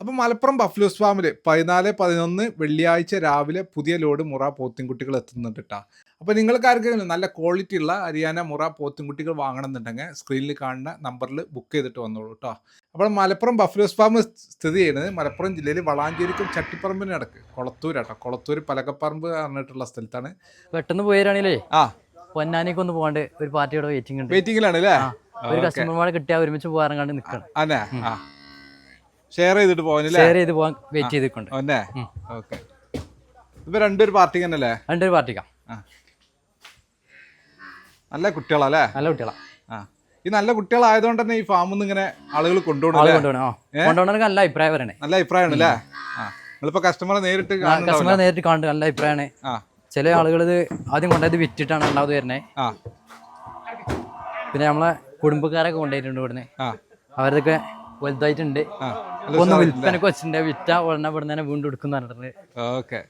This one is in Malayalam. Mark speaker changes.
Speaker 1: അപ്പം മലപ്പുറം ബഫ്ലൂസ് ഫാമിൽ പതിനാല് പതിനൊന്ന് വെള്ളിയാഴ്ച രാവിലെ പുതിയ ലോഡ് മുറ പോത്തിൻകുട്ടികൾ എത്തുന്നുണ്ട് കേട്ടോ അപ്പോൾ നിങ്ങൾക്ക് ആർക്കെങ്കിലും നല്ല ക്വാളിറ്റി ഉള്ള ഹരിയാന മുറ പോത്തിൻകുട്ടികൾ വാങ്ങണമെന്നുണ്ടെങ്കിൽ സ്ക്രീനിൽ കാണുന്ന നമ്പറിൽ ബുക്ക് ചെയ്തിട്ട് വന്നോളൂ കേട്ടോ അപ്പോൾ മലപ്പുറം ബഫ്ലൂസ് ഫാം സ്ഥിതി ചെയ്യുന്നത് മലപ്പുറം ജില്ലയിൽ വളാഞ്ചേരിക്കും ചട്ടിപ്പറമ്പിന് ഇടയ്ക്ക്. കൊളത്തൂരാട്ടോ കൊളത്തൂർ പലകപ്പറമ്പ് പറഞ്ഞിട്ടുള്ള സ്ഥലത്താണ്.
Speaker 2: പെട്ടെന്ന് പോയാലാണല്ലേ
Speaker 1: ആ.
Speaker 2: പൊന്നാനിക്ക് ഒന്ന് പോകാണ്ട് ഒരു പാർട്ടിയുടെ വെയിറ്റിംഗ് ഉണ്ട്.
Speaker 1: വെയിറ്റിംഗിലാണ് അല്ലേ
Speaker 2: ഒരു കസ്റ്റമർമാരെ കിട്ടിയാൽ ഒരുമിച്ച് പോകാറങ്ങാണ്ട് നിൽക്കണം
Speaker 1: അല്ലേ ആ. ഷെയർ ചെയ്തിട്ട് പോകാനല്ലേ
Speaker 2: ഷെയർ ചെയ്ത് പോകാൻ വെയിറ്റ് ചെയ്തിട്ടുണ്ട്.
Speaker 1: ഓക്കെ ഇപ്പൊ രണ്ടൊരു പാർട്ടി തന്നെ അല്ലേ
Speaker 2: രണ്ടൊരു പാർട്ടിക്കാ.
Speaker 1: നല്ല കുട്ടികളല്ലേ
Speaker 2: നല്ല കുട്ടികളാ.
Speaker 1: ആ. ഈ നല്ല കുട്ടികളായതുകൊണ്ട് തന്നെ ഈ ഫാമിൽ നിന്ന് ഇങ്ങനെ ആളുകൾ കൊണ്ടുപോകണം
Speaker 2: നല്ല അഭിപ്രായം പറയണേ.
Speaker 1: നല്ല അഭിപ്രായമാണ് അല്ലേ ആ. നിങ്ങളിപ്പോ കസ്റ്റമറെ നേരിട്ട്
Speaker 2: കസ്റ്റമറെ നേരിട്ട് കാണുന്നത് നല്ല അഭിപ്രായമാണ്
Speaker 1: ആ.
Speaker 2: ചില ആളുകൾ ഇത് ആദ്യം കൊണ്ടുപോയത് വിറ്റിട്ടാണ് രണ്ടാമത് വരുന്നത്
Speaker 1: ആ.
Speaker 2: പിന്നെ നമ്മളെ കുടുംബക്കാരൊക്കെ കൊണ്ടുപോയിട്ടുണ്ട് ഇവിടുന്ന്. അവരൊക്കെ വലുതായിട്ടുണ്ട്. ഒന്ന് വിൽപ്പനക്ക് വെച്ചിട്ടുണ്ട് വിറ്റ ഉടനെ ഇവിടെ വീണ്ടും എടുക്കുന്ന പറഞ്ഞിട്ടുണ്ട്
Speaker 1: ഓക്കെ.